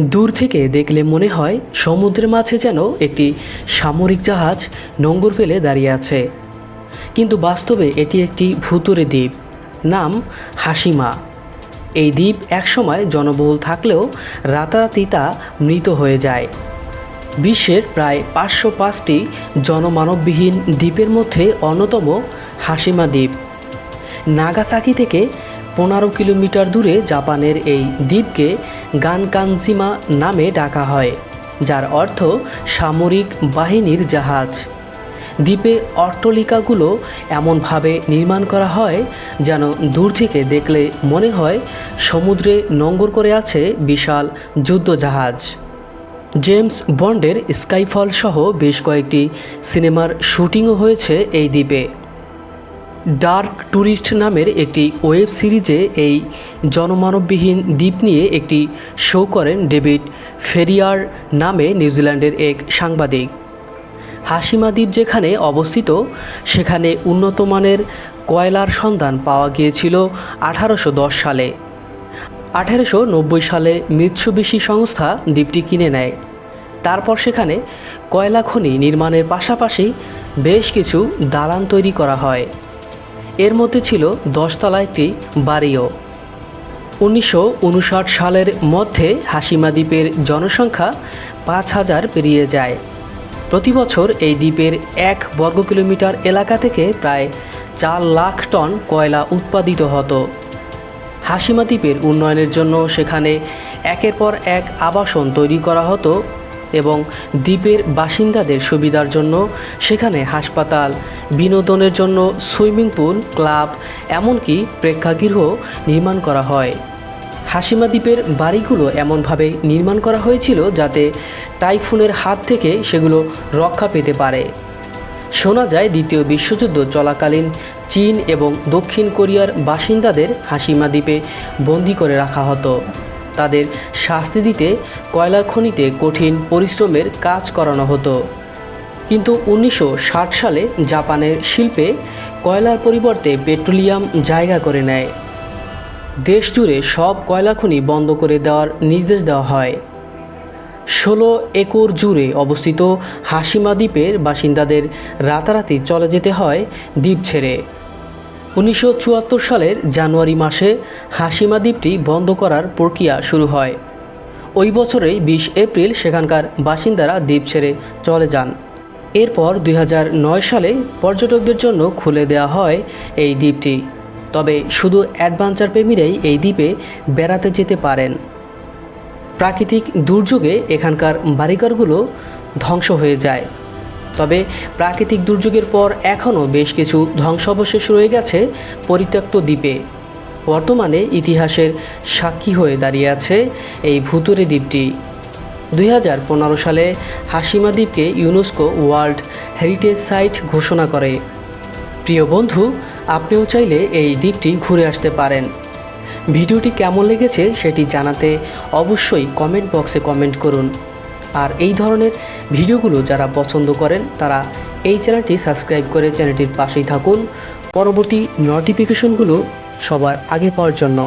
দূর থেকে দেখলে মনে হয় সমুদ্রের মাঝে যেন একটি সামরিক জাহাজ নোঙ্গর ফেলে দাঁড়িয়ে আছে। কিন্তু বাস্তবে এটি একটি ভুতুরে দ্বীপ, নাম হাসিমা। এই দ্বীপ একসময় জনবহুল থাকলেও রাতারাতি তা মৃত হয়ে যায়। বিশ্বের প্রায় পাঁচশো পাঁচটি জনমানববিহীন দ্বীপের মধ্যে অন্যতম হাসিমা দ্বীপ। নাগাসাকি থেকে পনেরো কিলোমিটার দূরে জাপানের এই দ্বীপকে গানকানজিমা নামে ডাকা হয়, যার অর্থ সামরিক বাহিনীর জাহাজ। দ্বীপে অট্টলিকাগুলো এমনভাবে নির্মাণ করা হয় যেন দূর থেকে দেখলে মনে হয় সমুদ্রে নঙ্গর করে আছে বিশাল যুদ্ধজাহাজ। জেমস বন্ডের স্কাইফল সহ বেশ কয়েকটি সিনেমার শুটিংও হয়েছে এই দ্বীপে। ডার্ক ট্যুরিস্ট নামের একটি ওয়েব সিরিজে এই জনমানববিহীন দ্বীপ নিয়ে একটি শো করেন ডেভিড ফেরিয়ার নামে নিউজিল্যান্ডের এক সাংবাদিক। হাসিমা দ্বীপ যেখানে অবস্থিত, সেখানে উন্নত মানের কয়লার সন্ধান পাওয়া গিয়েছিল আঠারোশো দশ সালে। আঠারোশো সালে মিৎসুবিশি সংস্থা দ্বীপটি কিনে নেয়। তারপর সেখানে কয়লা খনি নির্মাণের পাশাপাশি বেশ কিছু দালান তৈরি করা হয়। এর মধ্যে ছিল দশতলা একটি বাড়িও। উনিশশো উনষাট সালের মধ্যে হাসিমা দ্বীপের জনসংখ্যা পাঁচ হাজার পেরিয়ে যায়। প্রতি বছর এই দ্বীপের এক বর্গ কিলোমিটার এলাকা থেকে প্রায় চার লাখ টন কয়লা উৎপাদিত হতো। হাসিমা দ্বীপের উন্নয়নের জন্য সেখানে একের পর এক আবাসন তৈরি করা হতো এবং দ্বীপের বাসিন্দাদের সুবিধার জন্য সেখানে হাসপাতাল, বিনোদনের জন্য সুইমিং পুল, ক্লাব, এমনকি প্রেক্ষাগৃহ নির্মাণ করা হয়। হাসিমা দ্বীপের বাড়িগুলো এমনভাবে নির্মাণ করা হয়েছিল যাতে টাইফুনের হাত থেকে সেগুলো রক্ষা পেতে পারে। শোনা যায় দ্বিতীয় বিশ্বযুদ্ধ চলাকালীন চীন এবং দক্ষিণ কোরিয়ার বাসিন্দাদের হাসিমা দ্বীপে বন্দি করে রাখা হতো। তাদের শাস্তি দিতে কয়লার খনিতে কঠিন পরিশ্রমের কাজ করানো হতো। কিন্তু উনিশশো ষাট সালে জাপানের শিল্পে কয়লার পরিবর্তে পেট্রোলিয়াম জায়গা করে নেয়। দেশ জুড়ে সব কয়লা খনি বন্ধ করে দেওয়ার নির্দেশ দেওয়া হয়। ষোলো একর জুড়ে অবস্থিত হাসিমা দ্বীপের বাসিন্দাদের রাতারাতি চলে যেতে হয় দ্বীপ ছেড়ে। উনিশশো চুয়াত্তর সালের জানুয়ারি মাসে হাসিমা দ্বীপটি বন্ধ করার প্রক্রিয়া শুরু হয়। ওই বছরেই বিশ এপ্রিল সেখানকার বাসিন্দারা দ্বীপ ছেড়ে চলে যান। এরপর দুই হাজার নয় সালে পর্যটকদের জন্য খুলে দেওয়া হয় এই দ্বীপটি। তবে শুধু অ্যাডভেঞ্চার প্রেমীরাই এই দ্বীপে বেড়াতে যেতে পারেন। প্রাকৃতিক দুর্যোগে এখানকার বাড়িঘরগুলো ধ্বংস হয়ে যায়। তবে প্রাকৃতিক দুর্যোগের পর এখনও বেশ কিছু ধ্বংসাবশেষ রয়ে গেছে পরিত্যক্ত দ্বীপে। বর্তমানে ইতিহাসের সাক্ষী হয়ে দাঁড়িয়ে আছে এই ভুতুরে দ্বীপটি। দুই হাজার পনেরো সালে হাসিমা দ্বীপকে ইউনেস্কো ওয়ার্ল্ড হেরিটেজ সাইট ঘোষণা করে। প্রিয় বন্ধু, আপনিও চাইলে এই দ্বীপটি ঘুরে আসতে পারেন। ভিডিওটি কেমন লেগেছে সেটি জানাতে অবশ্যই কমেন্ট বক্সে কমেন্ট করুন। আর এই ধরনের ভিডিওগুলো যারা পছন্দ করেন, তারা এই চ্যানেলটি সাবস্ক্রাইব করে চ্যানেলটির পাশেই থাকুন। পরবর্তী নোটিফিকেশনগুলো সবার আগে পাওয়ার জন্য।